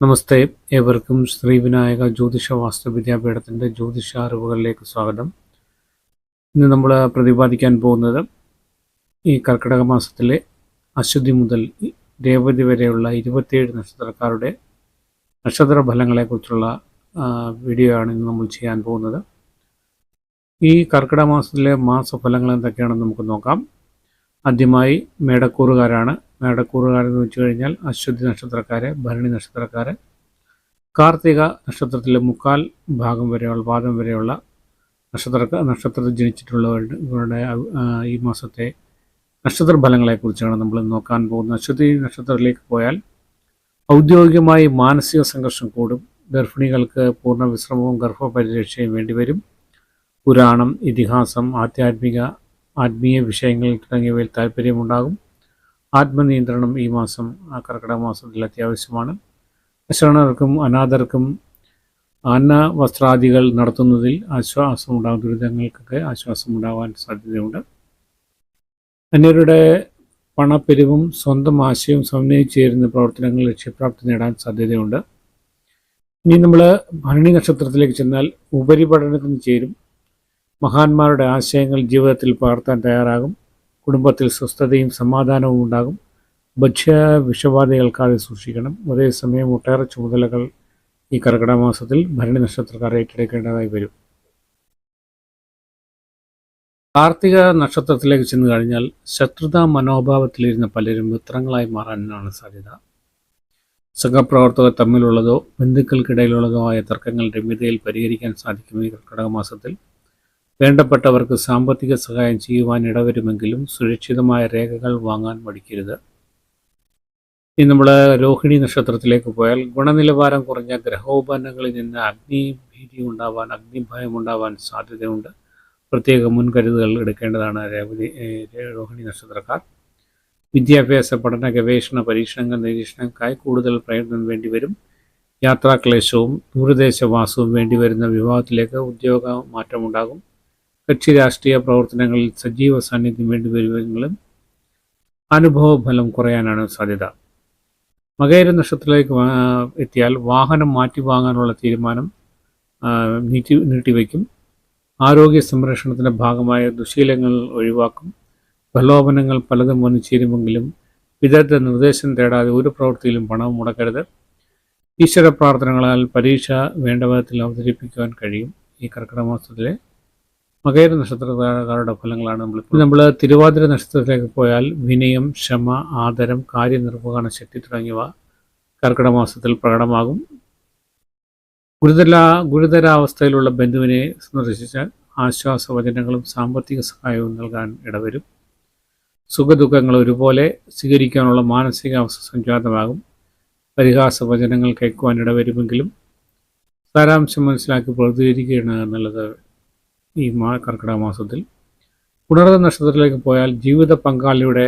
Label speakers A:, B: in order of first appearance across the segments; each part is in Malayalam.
A: നമസ്തേ. ഏവർക്കും ശ്രീ വിനായക ജ്യോതിഷ വാസ്തു വിദ്യാപീഠത്തിന്റെ ജ്യോതിഷ അറിവുകളിലേക്ക് സ്വാഗതം. ഇന്ന് നമ്മൾ പ്രതിപാദിക്കാൻ പോകുന്നത് ഈ കർക്കിടക മാസത്തിലെ അശ്വതി മുതൽ രേവതി വരെയുള്ള ഇരുപത്തിയേഴ് നക്ഷത്രക്കാരുടെ നക്ഷത്ര ഫലങ്ങളെക്കുറിച്ചുള്ള വീഡിയോ ആണ് ഇന്ന് നമ്മൾ ചെയ്യാൻ പോകുന്നത്. ഈ കർക്കിടക മാസത്തിലെ മാസഫലങ്ങൾ എന്തൊക്കെയാണെന്ന് നമുക്ക് നോക്കാം. ആദ്യമായി മേടക്കൂറുകാരാണ്. മേടക്കൂറുകാരെന്ന് വെച്ച് കഴിഞ്ഞാൽ അശ്വതി നക്ഷത്രക്കാരെ ഭരണി നക്ഷത്രക്കാരെ കാർത്തിക നക്ഷത്രത്തിലെ മുക്കാൽ ഭാഗം വരെയുള്ള പാദം വരെയുള്ള നക്ഷത്ര നക്ഷത്രത്തിൽ ജനിച്ചിട്ടുള്ളവരുടെ ഇവരുടെ ഈ മാസത്തെ നക്ഷത്ര ഫലങ്ങളെക്കുറിച്ചാണ് നമ്മൾ നോക്കാൻ പോകുന്നത്. അശ്വതി നക്ഷത്രത്തിലേക്ക് പോയാൽ ഔദ്യോഗികമായി മാനസിക സംഘർഷം കൂടും. ഗർഭിണികൾക്ക് പൂർണ വിശ്രമവും ഗർഭപരിരക്ഷയും വേണ്ടിവരും പുരാണം ഇതിഹാസം ആധ്യാത്മിക ആത്മീയ വിഷയങ്ങൾ തുടങ്ങിയവയിൽ താല്പര്യമുണ്ടാകും. ആത്മനിയന്ത്രണം ഈ മാസം ആ കർക്കിടക മാസത്തിൽ അത്യാവശ്യമാണ്. അശരണർക്കും അനാഥർക്കും അന്ന വസ്ത്രാദികൾ നടത്തുന്നതിൽ ആശ്വാസം ഉണ്ടാകും. ദുരിതങ്ങൾക്കൊക്കെ ആശ്വാസം ഉണ്ടാകാൻ സാധ്യതയുണ്ട്. അന്യരുടെ പണപ്പെരിവും സ്വന്തം ആശയവും സമന്വയിച്ചു ചേരുന്ന പ്രവർത്തനങ്ങൾ ലക്ഷ്യപ്രാപ്തി നേടാൻ സാധ്യതയുണ്ട്. ഇനി നമ്മൾ ഭരണി നക്ഷത്രത്തിലേക്ക് ചെന്നാൽ ഉപരിപഠനത്തിന് ചേരും. മഹാന്മാരുടെ ആശയങ്ങൾ ജീവിതത്തിൽ പകർത്താൻ തയ്യാറാകും. കുടുംബത്തിൽ സ്വസ്ഥതയും സമാധാനവും ഉണ്ടാകും. ഭക്ഷ്യ വിഷബാധകൾക്കാതെ സൂക്ഷിക്കണം. ഒരേ സമയം ഒട്ടേറെ ചുമതലകൾ ഈ കർക്കിടക മാസത്തിൽ ഭരണി നക്ഷത്രക്കാർ ഏറ്റെടുക്കേണ്ടതായി വരും. കാർത്തിക നക്ഷത്രത്തിലേക്ക് ചെന്ന് കഴിഞ്ഞാൽ ശത്രുതാ മനോഭാവത്തിലിരുന്ന പലരും മിത്രങ്ങളായി മാറാനാണ് സാധ്യത. സംഘപ്രവർത്തകർ തമ്മിലുള്ളതോ ബന്ധുക്കൾക്കിടയിലുള്ളതോ ആയ തർക്കങ്ങൾ രമ്യതയിൽ പരിഹരിക്കാൻ സാധിക്കും ഈ കർക്കിടക മാസത്തിൽ. വേണ്ടപ്പെട്ടവർക്ക് സാമ്പത്തിക സഹായം ചെയ്യുവാൻ ഇടവരുമെങ്കിലും സുരക്ഷിതമായ രേഖകൾ വാങ്ങാൻ മടിക്കരുത്. ഇനി നമ്മൾ രോഹിണി നക്ഷത്രത്തിലേക്ക് പോയാൽ ഗുണനിലവാരം കുറഞ്ഞ ഗ്രഹോപകരണങ്ങളിൽ നിന്ന് അഗ്നി ഭീതി ഉണ്ടാവാൻ അഗ്നിഭയം ഉണ്ടാവാൻ സാധ്യതയുണ്ട്. പ്രത്യേക മുൻകരുതലുകൾ എടുക്കേണ്ടതാണ് രേവതി രോഹിണി നക്ഷത്രക്കാർ. വിദ്യാഭ്യാസ പഠന ഗവേഷണ പരീക്ഷണങ്ങൾ നിരീക്ഷണങ്ങൾക്കായി കൂടുതൽ പ്രയത്നം വേണ്ടിവരും യാത്രാക്ലേശവും ദൂരദേശവാസവും വേണ്ടിവരുന്ന വിവാഹത്തിലേക്ക് ഉദ്യോഗ മാറ്റമുണ്ടാകും. കക്ഷി രാഷ്ട്രീയ പ്രവർത്തനങ്ങളിൽ സജീവ സാന്നിധ്യം വേണ്ടിവരുമെങ്കിലും അനുഭവഫലം അനുഭവ ഫലം കുറയാനാണ് സാധ്യത. മകേര നക്ഷത്രത്തിലേക്ക് എത്തിയാൽ വാഹനം മാറ്റി വാങ്ങാനുള്ള തീരുമാനം നീട്ടി നീട്ടിവെക്കും. ആരോഗ്യ സംരക്ഷണത്തിന്റെ ഭാഗമായ ദുശീലങ്ങൾ ഒഴിവാക്കും. പ്രലോഭനങ്ങൾ പലതും വന്നു ചേരുമെങ്കിലും വിദഗ്ധ നിർദ്ദേശം തേടാതെ ഒരു പ്രവൃത്തിയിലും പണം മുടക്കരുത്. ഈശ്വര പ്രാർത്ഥനകളാൽ പരീക്ഷ വേണ്ട വിധത്തിൽ അവതരിപ്പിക്കുവാൻ കഴിയും ഈ കർക്കിടക മാസത്തിലെ മകേര നക്ഷത്രക്കാരുടെ ഫലങ്ങളാണ് നമ്മൾ നമ്മൾ തിരുവാതിര നക്ഷത്രത്തിലേക്ക് പോയാൽ വിനയം ക്ഷമ ആദരം കാര്യനിർവഹണ ശക്തി തുടങ്ങിയവ കർക്കിടക മാസത്തിൽ പ്രകടമാകും. ഗുരുതര ഗുരുതരാവസ്ഥയിലുള്ള ബന്ധുവിനെ സന്ദർശിച്ചാൽ ആശ്വാസവചനങ്ങളും സാമ്പത്തിക സഹായവും നൽകാൻ ഇടവരും. സുഖദുഃഖങ്ങൾ ഒരുപോലെ സ്വീകരിക്കാനുള്ള മാനസികാവസ്ഥ സംജാതമാകും. പരിഹാസ വചനങ്ങൾ കേൾക്കുവാൻ ഇടവരുമെങ്കിലും സാരാംശം മനസ്സിലാക്കി പ്രതികരിക്കുകയാണ് എന്നുള്ളത് ഈ മാ കർക്കിടക മാസത്തിൽ പുണർത നക്ഷത്രത്തിലേക്ക് പോയാൽ ജീവിത പങ്കാളിയുടെ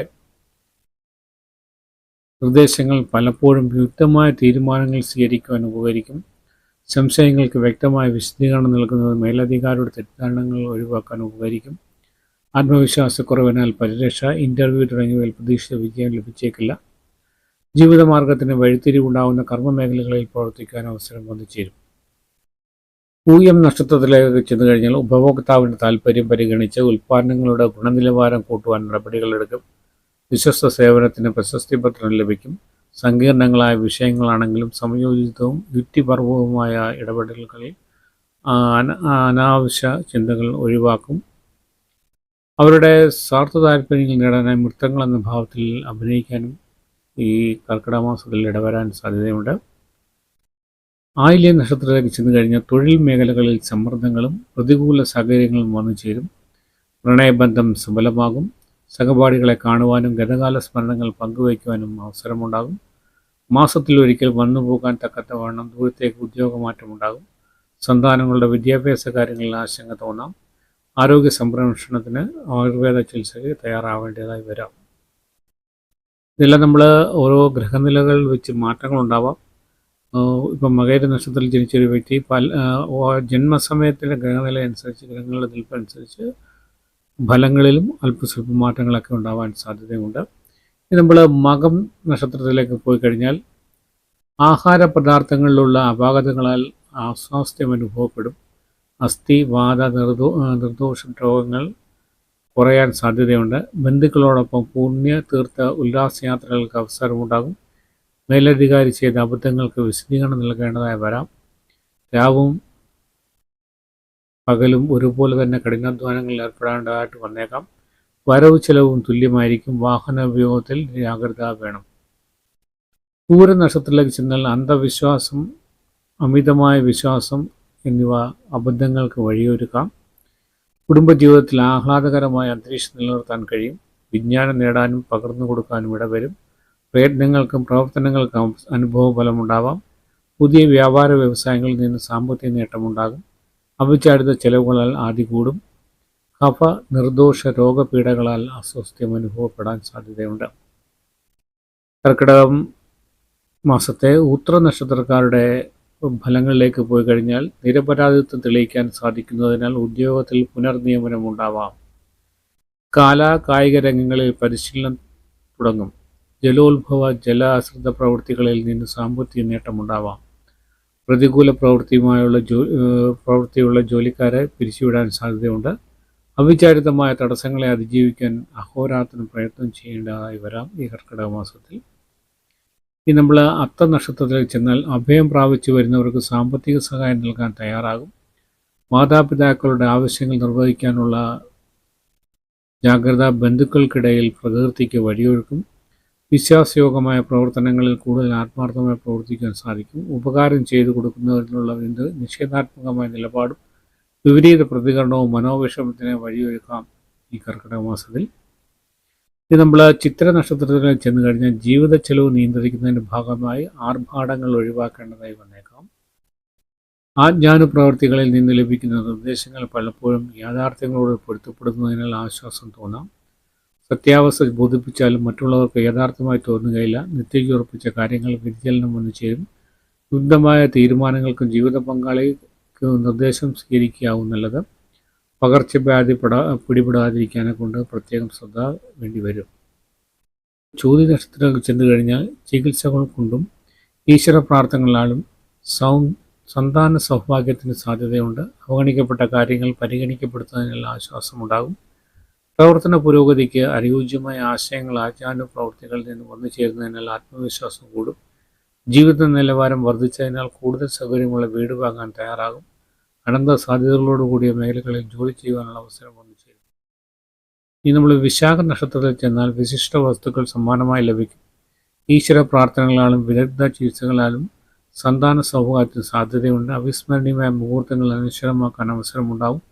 A: നിർദ്ദേശങ്ങൾ പലപ്പോഴും യുക്തമായ തീരുമാനങ്ങൾ സ്വീകരിക്കുവാൻ ഉപകരിക്കും. സംശയങ്ങൾക്ക് വ്യക്തമായ വിശദീകരണം നൽകുന്നത് മേലധികാരിയുടെ തെറ്റിദ്ധാരണങ്ങൾ ഒഴിവാക്കാൻ ഉപകരിക്കും. ആത്മവിശ്വാസക്കുറവിനാൽ പരിരക്ഷ ഇന്റർവ്യൂ തുടങ്ങിയവയിൽ പ്രതീക്ഷിത വിജയം ലഭിച്ചേക്കില്ല. ജീവിതമാർഗത്തിന് വഴിത്തിരിവുണ്ടാകുന്ന കർമ്മമേഖലകളിൽ പ്രവർത്തിക്കാൻ അവസരം വന്നു ചേരും. പൂയം നക്ഷത്രത്തിലേക്ക് ചെന്നു കഴിഞ്ഞാൽ ഉപഭോക്താവിന്റെ താല്പര്യം പരിഗണിച്ച് ഉൽപ്പാദനങ്ങളുടെ ഗുണനിലവാരം കൂട്ടുവാൻ നടപടികളെടുക്കും വിശ്വസ്ത സേവനത്തിന് പ്രശസ്തി പത്രം ലഭിക്കും. സങ്കീർണങ്ങളായ വിഷയങ്ങളാണെങ്കിലും സംയോജിതവും യുക്തിപർവവുമായ ഇടപെടലുകളിൽ അനാവശ്യ ചിന്തകൾ ഒഴിവാക്കും. അവരുടെ സ്വാർത്ഥ താല്പര്യങ്ങൾ നേടാനായി മൃത്തങ്ങൾ എന്ന ഭാവത്തിൽ അഭിനയിക്കാനും ഈ കർക്കിടക മാസത്തിൽ ഇടവരാൻ സാധ്യതയുണ്ട്. ആയില്യ നക്ഷത്രത്തിലേക്ക് ചെന്ന് കഴിഞ്ഞാൽ തൊഴിൽ മേഖലകളിൽ സമ്മർദ്ദങ്ങളും പ്രതികൂല സാഹചര്യങ്ങളും വന്നു ചേരും. പ്രണയബന്ധം സഫലമാകും സഹപാഠികളെ കാണുവാനും ഗതകാല സ്മരണകൾ പങ്കുവയ്ക്കുവാനും അവസരമുണ്ടാകും. മാസത്തിൽ ഒരിക്കൽ വന്നു പോകാൻ തക്കത്തവണ്ണം ദൂരത്തേക്ക് ഉദ്യോഗമാറ്റമുണ്ടാകും. സന്താനങ്ങളുടെ വിദ്യാഭ്യാസ കാര്യങ്ങളിൽ ആശങ്ക തോന്നാം. ആരോഗ്യ സംരക്ഷണത്തിന് ആയുർവേദ ചികിത്സയ്ക്ക് തയ്യാറാവേണ്ടതായി വരാം. ഇതെല്ലാം നമ്മൾ ഓരോ ഗ്രഹനിലകൾ വെച്ച് മാറ്റങ്ങളുണ്ടാവാം. ഇപ്പം മകേര നക്ഷത്രത്തിൽ ജനിച്ച ഒരു വ്യക്തി പല ജന്മസമയത്തിലെ ഗ്രഹനില അനുസരിച്ച് ഗ്രഹങ്ങളുടെ നിൽപ്പനുസരിച്ച് ഫലങ്ങളിലും അല്പസ്വല്പ മാറ്റങ്ങളൊക്കെ ഉണ്ടാവാൻ സാധ്യതയുണ്ട് നമ്മൾ മകം നക്ഷത്രത്തിലേക്ക് പോയി കഴിഞ്ഞാൽ ആഹാര പദാർത്ഥങ്ങളിലുള്ള അപാകതകളാൽ അസ്വാസ്ഥ്യം അനുഭവപ്പെടും. അസ്ഥി വാത നിർദോ നിർദോഷ രോഗങ്ങൾ കുറയാൻ സാധ്യതയുണ്ട്. ബന്ധുക്കളോടൊപ്പം പുണ്യ തീർത്ഥ ഉല്ലാസയാത്രകൾക്ക് അവസരമുണ്ടാകും. മേലധികാരി ചെയ്ത അബദ്ധങ്ങൾക്ക് വിശദീകരണം നൽകേണ്ടതായി വരാം. രാവും പകലും ഒരുപോലെ തന്നെ കഠിനാധ്വാനങ്ങളിൽ ഏർപ്പെടേണ്ടതായിട്ട് വന്നേക്കാം. വരവ് ചെലവും തുല്യമായിരിക്കും. വാഹന ഉപയോഗത്തിൽ ജാഗ്രത വേണം. പൂര നക്ഷത്രത്തിലേക്ക് ചെന്നാൽ അന്ധവിശ്വാസം അമിതമായ വിശ്വാസം എന്നിവ അബദ്ധങ്ങൾക്ക് വഴിയൊരുക്കാം. കുടുംബജീവിതത്തിൽ ആഹ്ലാദകരമായ അന്തരീക്ഷം നിലനിർത്താൻ കഴിയും. വിജ്ഞാനം നേടാനും പകർന്നു കൊടുക്കാനും ഇടവരും. പ്രയത്നങ്ങൾക്കും പ്രവർത്തനങ്ങൾക്കും അനുഭവ ഫലമുണ്ടാവാം. പുതിയ വ്യാപാര വ്യവസായങ്ങളിൽ നിന്ന് സാമ്പത്തിക നേട്ടമുണ്ടാകും. അവിചാരിത ചെലവുകളാൽ ആദ്യ കൂടും കഫ നിർദോഷ രോഗപീഠകളാൽ അസ്വസ്ഥ്യം അനുഭവപ്പെടാൻ സാധ്യതയുണ്ട്. കർക്കിടകം മാസത്തെ ഉത്ര നക്ഷത്രക്കാരുടെ ഫലങ്ങളിലേക്ക് പോയി കഴിഞ്ഞാൽ നിരപരാധിത്വം തെളിയിക്കാൻ സാധിക്കുന്നതിനാൽ ഉദ്യോഗത്തിൽ പുനർനിയമനം ഉണ്ടാവാം കാല കായിക രംഗങ്ങളിൽ പരിശീലനം തുടങ്ങും. ജലോത്ഭവ ജലാശ്രിത പ്രവൃത്തികളിൽ നിന്ന് സാമ്പത്തിക നേട്ടമുണ്ടാവാം. പ്രതികൂല പ്രവൃത്തിയുമായുള്ള ജോ പ്രവൃത്തിയുള്ള ജോലിക്കാരെ പിരിച്ചുവിടാൻ സാധ്യതയുണ്ട്. അവിചാരിതമായ തടസ്സങ്ങളെ അതിജീവിക്കാൻ അഹോരാത്രം പ്രയത്നം ചെയ്യേണ്ടതായി വരാം ഈ കർക്കിടക മാസത്തിൽ. ഈ നമ്മൾ അത്ത നക്ഷത്രത്തിലേക്ക് ചെന്നാൽ അഭയം പ്രാപിച്ചു വരുന്നവർക്ക് സാമ്പത്തിക സഹായം നൽകാൻ തയ്യാറാകും. മാതാപിതാക്കളുടെ ആവശ്യങ്ങൾ നിർവഹിക്കാനുള്ള ജാഗ്രത ബന്ധുക്കൾക്കിടയിൽ പ്രകൃതിക്ക് വഴിയൊഴുക്കും വിശ്വാസയോഗ്യമായ പ്രവർത്തനങ്ങളിൽ കൂടുതൽ ആത്മാർത്ഥമായി പ്രവർത്തിക്കാൻ സാധിക്കും. ഉപകാരം ചെയ്തു കൊടുക്കുന്നതിനുള്ള എന്ത്? നിഷേധാത്മകമായ നിലപാടും വിപരീത പ്രതികരണവും മനോവിഷമത്തിന് വഴിയൊരുക്കാം ഈ കർക്കിടക മാസത്തിൽ. ഇത് നമ്മൾ ചിത്ര നക്ഷത്രത്തിൽ ചെന്ന് കഴിഞ്ഞാൽ ജീവിത ചെലവ് നിയന്ത്രിക്കുന്നതിന്റെ ഭാഗമായി ആർഭാടങ്ങൾ ഒഴിവാക്കേണ്ടതായി വന്നേക്കാം. ആജ്ഞാനുപ്രവർത്തികളിൽ നിന്ന് ലഭിക്കുന്ന നിർദ്ദേശങ്ങൾ പലപ്പോഴും യാഥാർത്ഥ്യങ്ങളോട് പൊരുത്തപ്പെടുന്നതിനാൽ ആശ്വാസം തോന്നാം. സത്യാവസ്ഥ ബോധിപ്പിച്ചാലും മറ്റുള്ളവർക്ക് യഥാർത്ഥമായി തോന്നുകയില്ല. നിത്യയ്ക്ക് ഉറപ്പിച്ച കാര്യങ്ങൾ വ്യതിചലനം വന്നു ചേരും. ശുദ്ധമായ തീരുമാനങ്ങൾക്കും ജീവിത പങ്കാളിക്ക് നിർദ്ദേശം സ്വീകരിക്കാവും നല്ലത് പകർച്ചവ്യാധി പെടാ പിടിപെടാതിരിക്കാനെ കൊണ്ട് പ്രത്യേകം ശ്രദ്ധ വേണ്ടി വരും. ചോദ്യ നക്ഷത്രത്തിൽ ചെന്നു കഴിഞ്ഞാൽ ചികിത്സകൾ കൊണ്ടും ഈശ്വര പ്രാർത്ഥനകളാലും സൗ സന്താന സൗഭാഗ്യത്തിന് സാധ്യതയുണ്ട്. അവഗണിക്കപ്പെട്ട കാര്യങ്ങൾ പരിഗണിക്കപ്പെടുത്തുന്നതിനുള്ള ആശ്വാസമുണ്ടാകും. പ്രവർത്തന പുരോഗതിക്ക് അനുയോജ്യമായ ആശയങ്ങൾ ആചാനുപ്രവർത്തികളിൽ നിന്ന് വന്നു ചേരുന്നതിനാൽ ആത്മവിശ്വാസം കൂടും. ജീവിത നിലവാരം വർദ്ധിച്ചതിനാൽ കൂടുതൽ സൗകര്യമുള്ള വീട് വാങ്ങാൻ തയ്യാറാകും. അനന്ത സാധ്യതകളോടുകൂടിയ മേഖലകളിൽ ജോലി ചെയ്യുവാനുള്ള അവസരം വന്നു ചേരും. ഇനി നമ്മൾ വിശാഖ നക്ഷത്രത്തിൽ ചെന്നാൽ വിശിഷ്ട വസ്തുക്കൾ സമ്മാനമായി ലഭിക്കും. ഈശ്വര പ്രാർത്ഥനകളാലും വിദഗ്ധ ചികിത്സകളാലും സന്താന സൗഭാഗ്യത്തിന് സാധ്യതയുണ്ട്. അവിസ്മരണീയമായ മുഹൂർത്തങ്ങൾ അനശ്വരമാക്കാൻ അവസരമുണ്ടാവും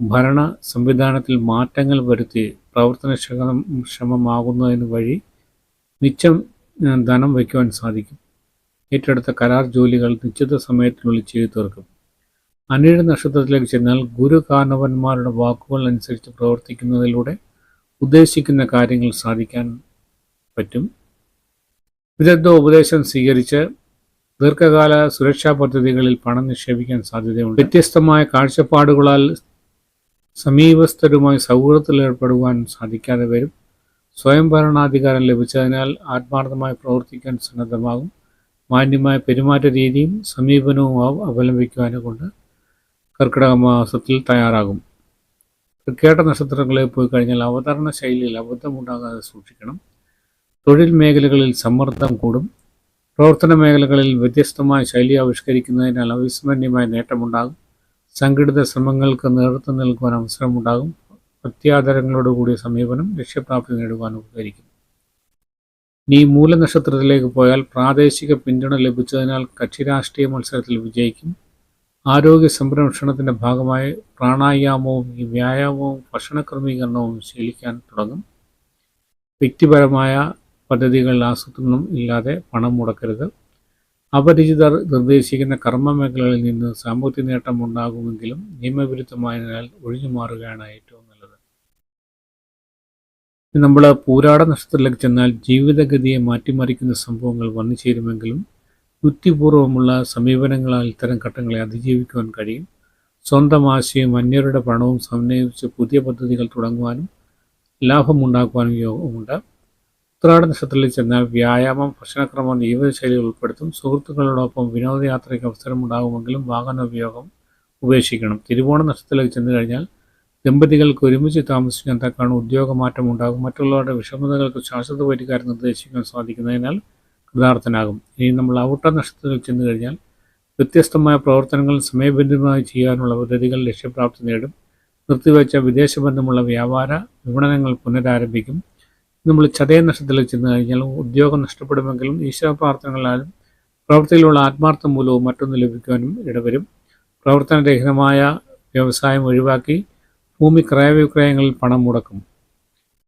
A: ഭരണ സംവിധാനത്തിൽ മാറ്റങ്ങൾ വരുത്തി പ്രവർത്തനക്ഷമമാകുന്നതിന് വഴി മിച്ചം ധനം വയ്ക്കുവാൻ സാധിക്കും. ഏറ്റെടുത്ത കരാർ ജോലികൾ നിശ്ചിത സമയത്തിനുള്ളിൽ ചെയ്തു തീർക്കും. അനിഴ നക്ഷത്രത്തിലേക്ക് ചെന്നാൽ ഗുരു കാരണവന്മാരുടെ വാക്കുകൾ അനുസരിച്ച് പ്രവർത്തിക്കുന്നതിലൂടെ ഉദ്ദേശിക്കുന്ന കാര്യങ്ങൾ സാധിക്കാൻ പറ്റും. വിദഗ്ധ ഉപദേശം സ്വീകരിച്ച് ദീർഘകാല സുരക്ഷാ പദ്ധതികളിൽ പണം നിക്ഷേപിക്കാൻ സാധ്യതയുണ്ട്. വ്യത്യസ്തമായ കാഴ്ചപ്പാടുകളാൽ സമീപസ്ഥരുമായി സൗഹൃദത്തിൽ ഏർപ്പെടുവാൻ സാധിക്കാതെ വരും. സ്വയംഭരണാധികാരം ലഭിച്ചതിനാൽ ആത്മാർത്ഥമായി പ്രവർത്തിക്കാൻ സന്നദ്ധമാകും. മാന്യമായ പെരുമാറ്റ രീതിയും സമീപനവും അവലംബിക്കുവാനും കൊണ്ട് കർക്കിടക മാസത്തിൽ തയ്യാറാകും. തൃക്കേട്ട നക്ഷത്രങ്ങളിൽ പോയി കഴിഞ്ഞാൽ അവതരണ ശൈലിയിൽ അബദ്ധമുണ്ടാകാതെ സൂക്ഷിക്കണം. തൊഴിൽ മേഖലകളിൽ സമ്മർദ്ദം കൂടും. പ്രവർത്തന മേഖലകളിൽ വ്യത്യസ്തമായ ശൈലി ആവിഷ്കരിക്കുന്നതിനാൽ അവിസ്മരണീയമായ നേട്ടമുണ്ടാകും. സംഘടിത ശ്രമങ്ങൾക്ക് നേതൃത്വം നൽകുവാൻ അവസരമുണ്ടാകും. പ്രത്യാദരങ്ങളോടുകൂടിയ സമീപനം ലക്ഷ്യപ്രാപ്തി നേടുവാൻ ഉപകരിക്കും. നീ മൂലനക്ഷത്രത്തിലേക്ക് പോയാൽ പ്രാദേശിക പിന്തുണ ലഭിച്ചതിനാൽ കക്ഷി രാഷ്ട്രീയ മത്സരത്തിൽ വിജയിക്കും. ആരോഗ്യ സംരക്ഷണത്തിന്റെ ഭാഗമായി പ്രാണായാമവും ഈ വ്യായാമവും ഭക്ഷണ ക്രമീകരണവും ശീലിക്കാൻ തുടങ്ങും. വ്യക്തിപരമായ പദ്ധതികളിൽ ആസൂത്രണം ഇല്ലാതെ പണം മുടക്കരുത്. അപരിചിതർ നിർദ്ദേശിക്കുന്ന കർമ്മ മേഖലകളിൽ നിന്ന് സാമ്പത്തിക നേട്ടം ഉണ്ടാകുമെങ്കിലും നിയമവിരുദ്ധമായതിനാൽ ഒഴിഞ്ഞു മാറുകയാണ് ഏറ്റവും നല്ലത്. നമ്മൾ പൂരാട നക്ഷത്രത്തിലേക്ക് ചെന്നാൽ ജീവിതഗതിയെ മാറ്റിമറിക്കുന്ന സംഭവങ്ങൾ വന്നു ചേരുമെങ്കിലും യുക്തിപൂർവമുള്ള സമീപനങ്ങളാൽ ഇത്തരം ഘട്ടങ്ങളെ അതിജീവിക്കുവാൻ കഴിയും. സ്വന്തം ആശയവും അന്യരുടെ പണവും സമന്വയിച്ച് പുതിയ പദ്ധതികൾ തുടങ്ങുവാനും ലാഭമുണ്ടാക്കുവാനും യോഗമുണ്ട്. ഉത്രാട നക്ഷത്രത്തിൽ ചെന്നാൽ വ്യായാമം ഭക്ഷണക്രമം ജീവിതശൈലി ഉൾപ്പെടുത്തും. സുഹൃത്തുക്കളോടൊപ്പം വിനോദയാത്രയ്ക്ക് അവസരമുണ്ടാകുമെങ്കിലും വാഹനോപയോഗം ഉപേക്ഷിക്കണം. തിരുവോണ നക്ഷത്രത്തിലേക്ക് ചെന്നു കഴിഞ്ഞാൽ ദമ്പതികൾക്ക് ഒരുമിച്ച് താമസിക്കാൻ തക്കാണ് ഉദ്യോഗമാറ്റം ഉണ്ടാകും. മറ്റുള്ളവരുടെ വിഷമതകൾക്ക് ശാശ്വത പരിഹാരം നിർദ്ദേശിക്കാൻ സാധിക്കുന്നതിനാൽ കൃതാർത്ഥനാകും. ഇനി നമ്മൾ ഔട്ട നക്ഷത്രത്തിൽ ചെന്നു കഴിഞ്ഞാൽ വ്യത്യസ്തമായ പ്രവർത്തനങ്ങൾ സമയബന്ധിതമായി ചെയ്യാനുള്ള പദ്ധതികൾ ലക്ഷ്യപ്രാപ്തി നേടും. നിർത്തിവെച്ച വിദേശ ബന്ധമുള്ള വ്യാപാര വിപണനങ്ങൾ പുനരാരംഭിക്കും. നമ്മൾ ചതയ നക്ഷത്രത്തിൽ ചെന്ന് കഴിഞ്ഞാൽ ഉദ്യോഗം നഷ്ടപ്പെടുമെങ്കിലും ഈശ്വര പ്രാർത്ഥനകളാലും പ്രവൃത്തിയിലുള്ള ആത്മാർത്ഥം മൂലവും മറ്റൊന്ന് ലഭിക്കുവാനും ഇടവരും. പ്രവർത്തനരഹിതമായ വ്യവസായം ഒഴിവാക്കി ഭൂമി ക്രയവിക്രയങ്ങളിൽ പണം മുടക്കും.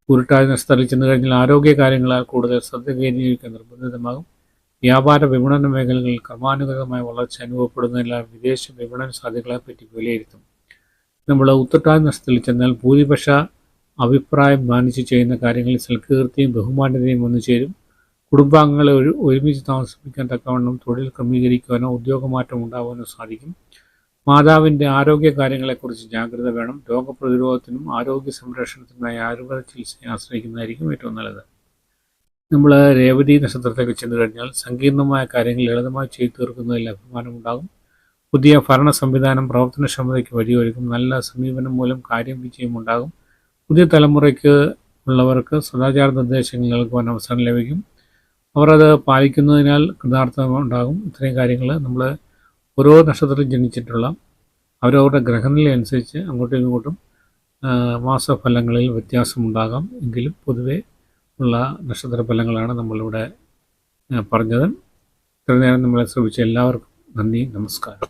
A: ഉരുട്ടാതി നഷ്ടത്തിൽ ചെന്ന് കഴിഞ്ഞാൽ ആരോഗ്യ കാര്യങ്ങളാൽ കൂടുതൽ ശ്രദ്ധ കേന്ദ്രീകരിക്കാൻ നിർബന്ധിതമാകും. വ്യാപാര വിപണന മേഖലകളിൽ ക്രമാനുഗതമായ വളർച്ച അനുഭവപ്പെടുന്നതിനാൽ വിദേശ വിപണന സാധ്യതകളെപ്പറ്റി വിലയിരുത്തും. നമ്മൾ ഉത്തട്ടാതി നഷ്ടത്തിൽ ചെന്നാൽ ഭൂരിപക്ഷ അഭിപ്രായം മാനിച്ച് ചെയ്യുന്ന കാര്യങ്ങളിൽ സൽകീർത്തിയും ബഹുമാന്യതയും വന്നു ചേരും. കുടുംബാംഗങ്ങളെ ഒരു ഒരുമിച്ച് താമസിപ്പിക്കാൻ തക്കവണ്ണം തൊഴിൽ ക്രമീകരിക്കുവാനോ ഉദ്യോഗമാറ്റം ഉണ്ടാകാനോ സാധിക്കും. മാതാവിന്റെ ആരോഗ്യ കാര്യങ്ങളെക്കുറിച്ച് ജാഗ്രത വേണം. രോഗപ്രതിരോധത്തിനും ആരോഗ്യ സംരക്ഷണത്തിനുമായി ആയുർവേദ ചികിത്സയെ ആശ്രയിക്കുന്നതായിരിക്കും ഏറ്റവും നല്ലത്. നമ്മൾ രേവതി നക്ഷത്രത്തേക്ക് ചെന്നു കഴിഞ്ഞാൽ സങ്കീർണമായ കാര്യങ്ങൾ ലളിതമായി ചെയ്തു തീർക്കുന്നതിൽ അഭിമാനമുണ്ടാകും. പുതിയ ഭരണ സംവിധാനം പ്രവർത്തനക്ഷമതയ്ക്ക് വഴിയൊരുക്കും. നല്ല സമീപനം മൂലം കാര്യം വിജയമുണ്ടാകും. പുതിയ തലമുറയ്ക്ക് ഉള്ളവർക്ക് സദാചാര നിർദ്ദേശങ്ങൾ നൽകുവാൻ അവസരം ലഭിക്കും. അവർ അത് പാലിക്കുന്നതിനാൽ കൃതാർത്ഥം ഉണ്ടാകും. ഇത്രയും കാര്യങ്ങൾ നമ്മൾ ഓരോ നക്ഷത്രത്തിൽ ജനിച്ചിട്ടുള്ള അവരവരുടെ ഗ്രഹനില അനുസരിച്ച് അങ്ങോട്ടും ഇങ്ങോട്ടും മാസഫലങ്ങളിൽ വ്യത്യാസമുണ്ടാകാം. എങ്കിലും പൊതുവേ ഉള്ള നക്ഷത്ര ഫലങ്ങളാണ് നമ്മളിവിടെ പറഞ്ഞത്. ഇത്ര നേരം നമ്മളെ ശ്രമിച്ച എല്ലാവർക്കും നന്ദി നമസ്കാരം.